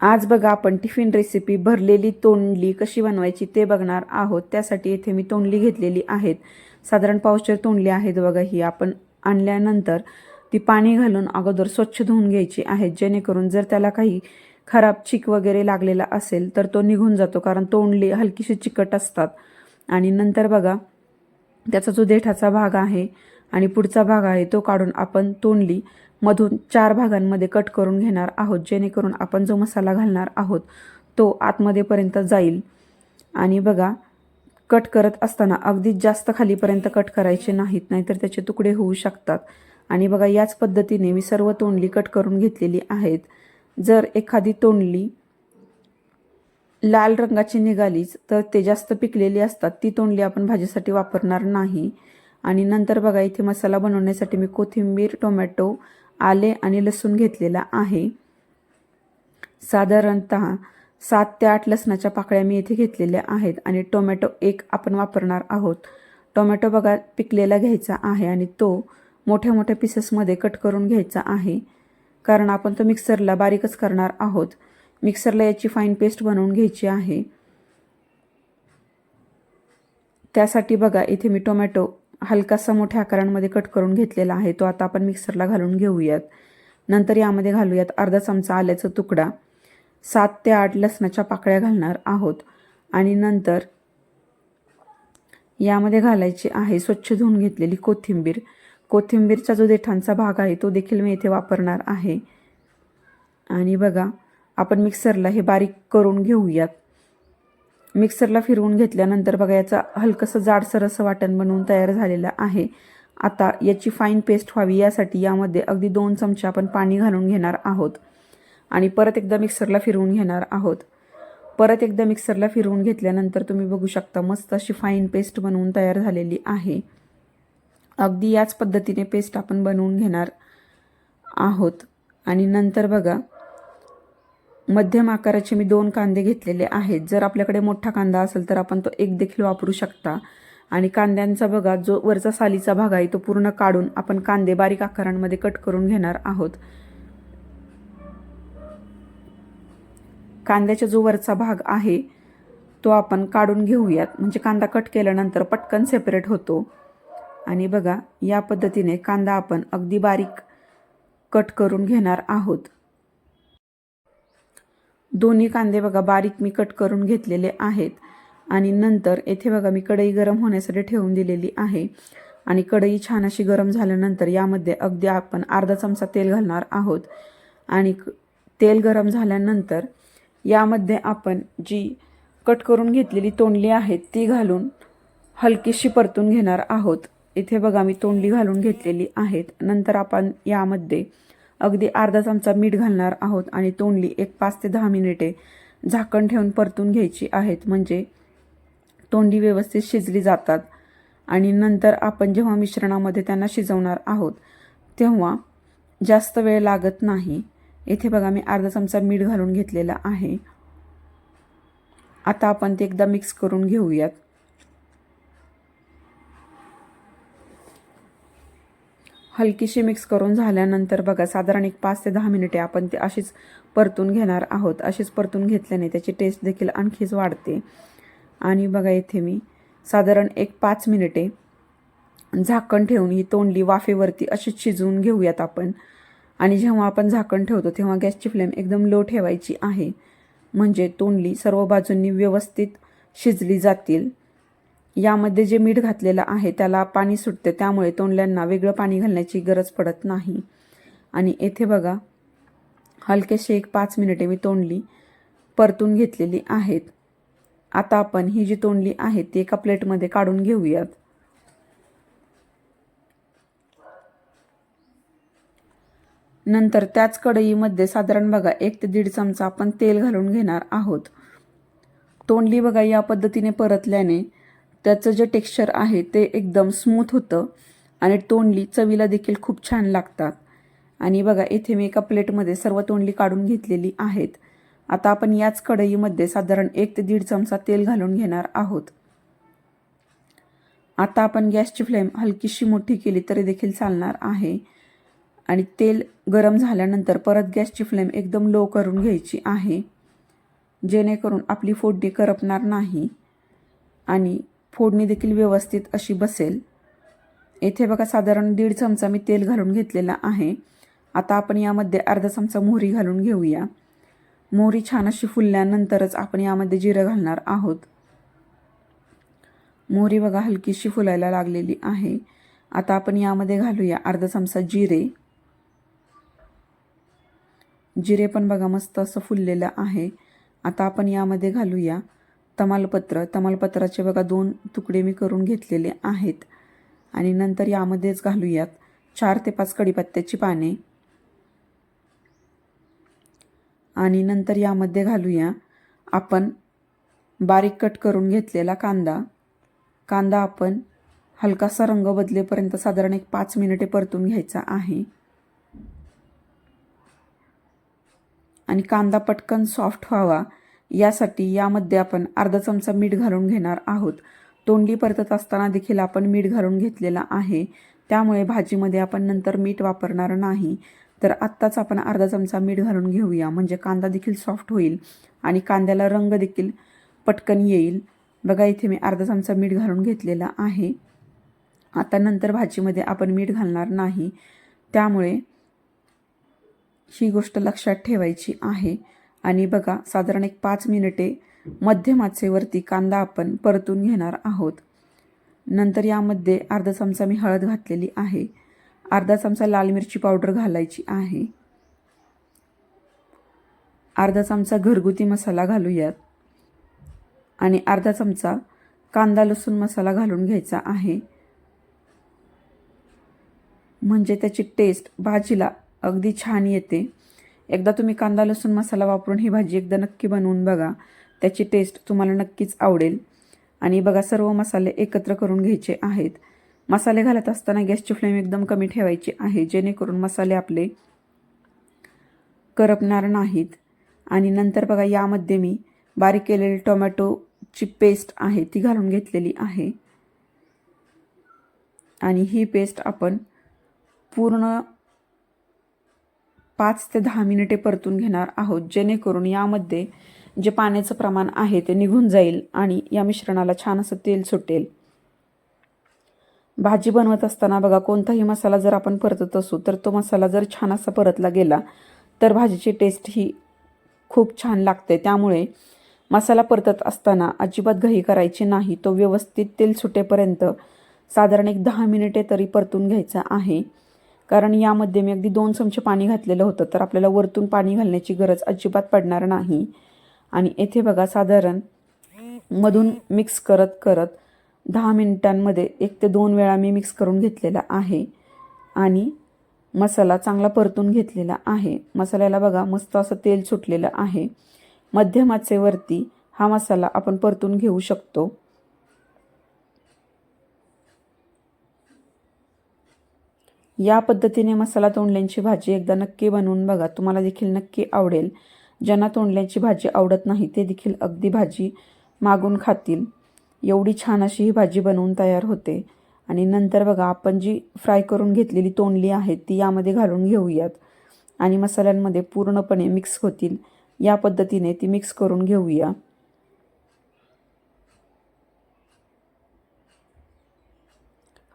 आज बघा आपण टिफिन रेसिपी भरलेली तोंडली कशी बनवायची ते बघणार आहोत. त्यासाठी इथे मी तोंडली घेतलेली आहेत. साधारण पावशेर तोंडली आहेत बघा ही. आपण आणल्यानंतर ती पाणी घालून अगोदर स्वच्छ धुवून घ्यायची आहेत जेणेकरून जर त्याला काही खराब चिक वगैरे लागलेला असेल तर तो निघून जातो कारण तोंडली हलकीशी चिकट असतात. आणि नंतर बघा त्याचा जो देठाचा भाग आहे आणि पुढचा भाग आहे तो काढून आपण तोंडली मधून चार भागांमध्ये कट करून घेणार आहोत जेणेकरून आपण जो मसाला घालणार आहोत तो आतमध्येपर्यंत जाईल. आणि बघा कट करत असताना अगदीच जास्त खालीपर्यंत कट करायचे नाहीत नाहीतर त्याचे तुकडे होऊ शकतात. आणि बघा याच पद्धतीने मी सर्व तोंडली कट करून घेतलेली आहेत. जर एखादी तोंडली लाल रंगाची निघालीच तर ते जास्त पिकलेली असतात. ती तोंडली आपण भाजीसाठी वापरणार नाही. आणि नंतर बघा इथे मसाला बनवण्यासाठी मी कोथिंबीर टोमॅटो आले आणि लसूण घेतलेला आहे. साधारणत सात ते आठ लसणाच्या पाकळ्या मी इथे घेतलेल्या आहेत आणि टोमॅटो एक आपण वापरणार आहोत. टोमॅटो बघा पिकलेला घ्यायचा आहे आणि तो मोठ्या मोठ्या पीसेसमध्ये कट करून घ्यायचा आहे. कारण आपण तो मिक्सरला बारीकच करणार आहोत. मिक्सरला याची फाईन पेस्ट बनवून घ्यायची आहे. त्यासाठी बघा इथे मी टोमॅटो हलकासा मोठ्या आकारांमध्ये कट करून घेतलेला आहे. तो आता आपण मिक्सरला घालून घेऊयात. नंतर यामध्ये घालूयात अर्धा चमचा आल्याचा तुकडा. सात ते आठ लसणाच्या पाकळ्या घालणार आहोत. आणि नंतर यामध्ये घालायची आहे स्वच्छ धुवून घेतलेली कोथिंबीर. कोथिंबीरचा जो देठांचा भाग आहे तो देखील मी इथे वापरणार आहे. आणि बघा आपण मिक्सरला हे बारीक करून घेऊयात. मिक्सरला फिरवून घेतल्यानंतर बघा याचा हलकंसं जाडसर असं वाटण बनवून तयार झालेलं आहे. आता याची फाईन पेस्ट व्हावी यासाठी यामध्ये अगदी दोन चमचे आपण पाणी घालून घेणार आहोत. आणि परत एकदा मिक्सरला फिरवून घेणार आहोत. परत एकदा मिक्सरला फिरवून घेतल्यानंतर तुम्ही बघू शकता मस्त अशी फाईन पेस्ट बनवून तयार झालेली आहे. अगदी याच पद्धतीने पेस्ट आपण बनवून घेणार आहोत. आणि नंतर बघा मध्यम आकाराचे मी दोन कांदे घेतलेले आहेत. जर आपल्याकडे मोठा कांदा असेल तर आपण तो एक देखील वापरू शकता. आणि कांद्यांचा बघा जो वरचा सालीचा भाग आहे तो पूर्ण काढून आपण कांदे बारीक आकारांमध्ये कट करून घेणार आहोत. कांद्याचा जो वरचा भाग आहे तो आपण काढून घेऊयात. म्हणजे कांदा कट केल्यानंतर पटकन सेपरेट होतो. आणि बघा या पद्धतीने कांदा आपण अगदी बारीक कट करून घेणार आहोत. दोन्ही कांदे बघा बारीक मी कट करून घेतलेले आहेत. आणि नंतर येथे बघा मी कढई गरम होण्यासाठी ठेवून दिलेली आहे. आणि कढई छान अशी गरम झाल्यानंतर यामध्ये अगदी आपण अर्धा चमचा तेल घालणार आहोत. आणि तेल गरम झाल्यानंतर यामध्ये आपण जी कट करून घेतलेली तोंडली आहे ती घालून हलकीशी परतून घेणार आहोत. इथे बघा मी तोंडली घालून घेतलेली आहेत. नंतर आपण यामध्ये अगदी अर्धा चमचा मीठ घालणार आहोत आणि तोंडली एक पाच ते दहा मिनिटे झाकण ठेवून परतून घ्यायची आहेत. म्हणजे तोंडी व्यवस्थित शिजली जातात. आणि नंतर आपण जेव्हा मिश्रणामध्ये त्यांना शिजवणार आहोत तेव्हा जास्त वेळ लागत नाही. येथे बघा मी अर्धा चमचा मीठ घालून घेतलेला आहे. आता आपण ते एकदा मिक्स करून घेऊयात. हलकीशी मिक्स करून झाल्यानंतर बघा साधारण एक पाच ते दहा मिनिटे आपण ते अशीच परतून घेणार आहोत. अशीच परतून घेतल्याने त्याची टेस्ट देखील आणखीच वाढते. आणि बघा इथे मी साधारण एक पाच मिनिटे झाकण ठेवून ही तोंडली वाफेवरती अशीच शिजवून घेऊयात आपण. आणि जेव्हा आपण झाकण ठेवतो तेव्हा गॅसची फ्लेम एकदम लो ठेवायची आहे. म्हणजे तोंडली सर्व बाजूंनी व्यवस्थित शिजली जातील. यामध्ये जे मीठ घातलेलं आहे त्याला पाणी सुटते. त्यामुळे तोंडल्यांना वेगळं पाणी घालण्याची गरज पडत नाही. आणि येथे बघा हलकेसे एक पाच मिनिटे मी तोंडली परतून घेतलेली आहेत. आता आपण ही जी तोंडली आहे ती एका प्लेटमध्ये काढून घेऊयात. नंतर त्याच कढईमध्ये साधारण बघा एक ते दीड चमचा आपण तेल घालून घेणार आहोत. तोंडली बघा या पद्धतीने परतल्याने त्याचं जे टेक्स्चर आहे ते एकदम स्मूथ होतं आणि तोंडली चवीला देखील खूप छान लागतात. आणि बघा इथे मी एका प्लेटमध्ये सर्व तोंडली काढून घेतलेली आहेत. आता आपण याच कढईमध्ये साधारण एक ते दीड चमचा तेल घालून घेणार आहोत. आता आपण गॅसची फ्लेम हलकीशी मोठी केली तरी देखील चालणार आहे. आणि तेल गरम झाल्यानंतर परत गॅसची फ्लेम एकदम लो करून घ्यायची आहे. जेणेकरून आपली फोडणी करपणार नाही. आणि फोडणी देखील व्यवस्थित अशी बसेल. येथे बघा साधारण दीड चमचा मी तेल घालून घेतलेला आहे. आता आपण यामध्ये अर्धा चमचा मोहरी घालून घेऊया. मोहरी छान अशी फुलल्यानंतरच आपण यामध्ये जिरं घालणार आहोत. मोहरी बघा हलकीशी फुलायला लागलेली आहे. आता आपण यामध्ये घालूया अर्धा चमचा जिरे. जिरे पण बघा मस्त असं फुललेलं आहे. आता आपण यामध्ये घालूया तमालपत्र. तमालपत्राचे बघा दोन तुकडे मी करून घेतलेले आहेत. आणि नंतर यामध्येच घालूयात चार ते पाच कढीपत्त्याची पाने. आणि नंतर यामध्ये घालूया आपण बारीक कट करून घेतलेला कांदा. कांदा आपण हलकासा रंग बदलेपर्यंत साधारण एक पाच मिनिटे परतून घ्यायचा आहे. आणि कांदा पटकन सॉफ्ट व्हावा. यासाठी यामध्ये आपण अर्धा चमचा मीठ घालून घेणार आहोत. तोंडी परतत असताना देखील आपण मीठ घालून घेतलेला आहे. त्यामुळे भाजीमध्ये आपण नंतर मीठ वापरणार नाही. तर आत्ताच आपण अर्धा चमचा मीठ घालून घेऊया. म्हणजे कांदा देखील सॉफ्ट होईल आणि कांद्याला रंग देखील पटकन येईल. बघा इथे मी अर्धा चमचा मीठ घालून घेतलेला आहे. आता नंतर भाजीमध्ये आपण मीठ घालणार नाही. त्यामुळे ही गोष्ट लक्षात ठेवायची आहे. आणि बघा साधारण एक पाच मिनिटे मध्यम आचेवरती कांदा आपण परतून घेणार आहोत. नंतर यामध्ये अर्धा चमचा मी हळद घातलेली आहे. अर्धा चमचा लाल मिरची पावडर घालायची आहे. अर्धा चमचा घरगुती मसाला घालूयात. आणि अर्धा चमचा कांदा लसूण मसाला घालून घ्यायचा आहे. म्हणजे त्याची टेस्ट भाजीला अगदी छान येते. एकदा तुम्ही कांदा लसूण मसाला वापरून ही भाजी एकदा नक्की बनवून बघा. त्याची टेस्ट तुम्हाला नक्कीच आवडेल. आणि बघा सर्व मसाले एकत्र करून घ्यायचे आहेत. मसाले घालत असताना गॅसची फ्लेम एकदम कमी ठेवायची आहे. जेणेकरून मसाले आपले करपणार नाहीत. आणि नंतर बघा यामध्ये मी बारीक केलेली टोमॅटोची पेस्ट आहे ती घालून घेतलेली आहे. आणि ही पेस्ट आपण पूर्ण पाच ते दहा मिनिटे परतून घेणार आहोत जेणेकरून यामध्ये जे पाण्याचं प्रमाण आहे ते निघून जाईल आणि या मिश्रणाला छान असं तेल सुटेल. भाजी बनवत असताना बघा कोणताही मसाला जर आपण परतत असू तर तो मसाला जर छान असा परतला गेला तर भाजीची टेस्ट ही खूप छान लागते. त्यामुळे मसाला परतत असताना अजिबात घाई करायची नाही. तो व्यवस्थित तेल सुटेपर्यंत साधारण एक दहा मिनिटे तरी परतून घ्यायचा आहे. कारण यामध्ये मी अगदी दोन चमचे पाणी घातलेलं होतं तर आपल्याला वरतून पाणी घालण्याची गरज अजिबात पडणार नाही. आणि येथे बघा साधारण मधून मिक्स करत करत दहा मिनिटांमध्ये एक ते दोन वेळा मी मिक्स करून घेतलेला आहे. आणि मसाला चांगला परतून घेतलेला आहे. मसाल्याला बघा मस्त असं तेल सुटलेलं आहे. मध्यमाचेवरती हा मसाला आपण परतून घेऊ शकतो. या पद्धतीने मसाला तोंडल्यांची भाजी एकदा नक्की बनवून बघा. तुम्हाला देखील नक्की आवडेल. ज्यांना तोंडल्यांची भाजी आवडत नाही ते देखील अगदी भाजी मागून खातील. एवढी छान अशी ही भाजी बनवून तयार होते. आणि नंतर बघा आपण जी फ्राय करून घेतलेली तोंडली आहे ती यामध्ये घालून घेऊयात. आणि मसाल्यांमध्ये पूर्णपणे मिक्स होतील. या पद्धतीने ती मिक्स करून घेऊया.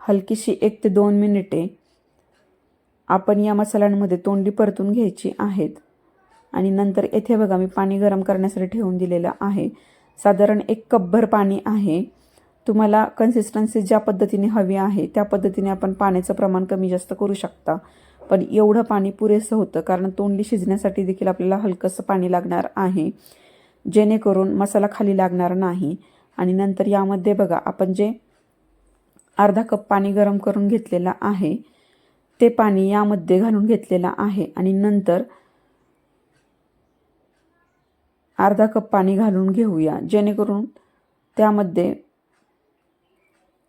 हलकीशी एक ते दोन मिनिटे आपण या मसाल्यांमध्ये तोंडी परतून घ्यायची आहेत. आणि नंतर येथे बघा मी पाणी गरम करण्यासाठी ठेवून दिलेलं आहे. साधारण एक कपभर पाणी आहे. तुम्हाला कन्सिस्टन्सी ज्या पद्धतीने हवी आहे त्या पद्धतीने आपण पाण्याचं प्रमाण कमी जास्त करू शकता. पण एवढं पाणी पुरेसं होतं कारण तोंडी शिजण्यासाठी देखील आपल्याला हलकंसं पाणी लागणार आहे. जेणेकरून मसाला खाली लागणार नाही. आणि नंतर यामध्ये बघा आपण जे अर्धा कप पाणी गरम करून घेतलेलं आहे ते पाणी यामध्ये घालून घेतलेलं आहे आणि नंतर अर्धा कप पाणी घालून घेऊया. जेणेकरून त्यामध्ये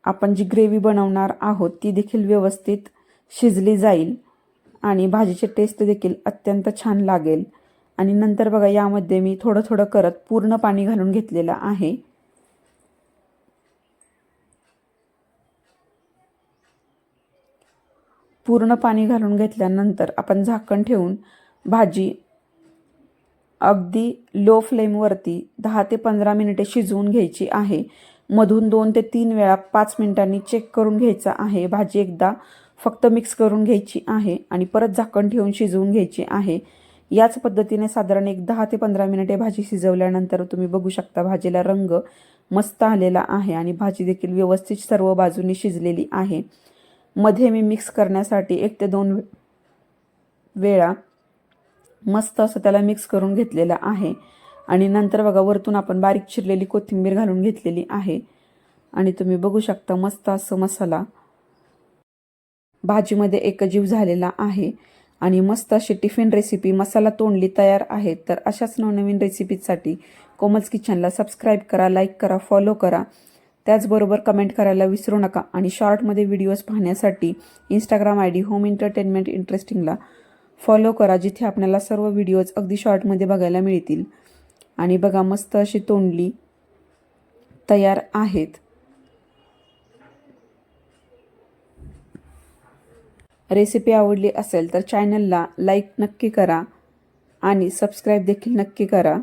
आपण जी ग्रेव्ही बनवणार आहोत ती देखील व्यवस्थित शिजली जाईल आणि भाजीची टेस्ट देखील अत्यंत छान लागेल. आणि नंतर बघा यामध्ये मी थोडं थोडं करत पूर्ण पाणी घालून घेतलेलं आहे. पूर्ण पाणी घालून घेतल्यानंतर आपण झाकण ठेवून भाजी अगदी लो फ्लेमवरती दहा ते पंधरा मिनिटे शिजवून घ्यायची आहे. मधून दोन ते तीन वेळा पाच मिनिटांनी चेक करून घ्यायचा आहे. भाजी एकदा फक्त मिक्स करून घ्यायची आहे आणि परत झाकण ठेवून शिजवून घ्यायची आहे. याच पद्धतीने साधारण एक दहा ते पंधरा मिनिटे भाजी शिजवल्यानंतर तुम्ही बघू शकता भाजीला रंग मस्त आलेला आहे आणि भाजी देखील व्यवस्थित सर्व बाजूनी शिजलेली आहे. मध्ये मी मिक्स करण्यासाठी एक ते दोन वेळा मस्त असं त्याला मिक्स करून घेतलेलं आहे. आणि नंतर बघा वरतून आपण बारीक चिरलेली कोथिंबीर घालून घेतलेली आहे. आणि तुम्ही बघू शकता मस्त असं मसाला भाजीमध्ये एकजीव झालेला आहे. आणि मस्त अशी टिफिन रेसिपी मसाला तोंडली तयार आहे. तर अशाच नवनवीन रेसिपीजसाठी कोमल्स किचनला सबस्क्राईब करा लाईक करा फॉलो करा. त्याचबरोबर कमेंट करायला विसरू नका आणि शॉर्टमध्ये व्हिडिओज पाहण्यासाठी Instagram I D home entertainment इंटरेस्टिंगला follow करा जिथे आपल्याला सर्व व्हिडिओज अगदी शॉर्टमध्ये बघायला मिळतील. आणि बघा मस्त अशी तोंडली तयार आहेत. रेसिपी आवडली असेल तर चॅनलला लाईक नक्की करा आणि सबस्क्राईब देखील नक्की करा.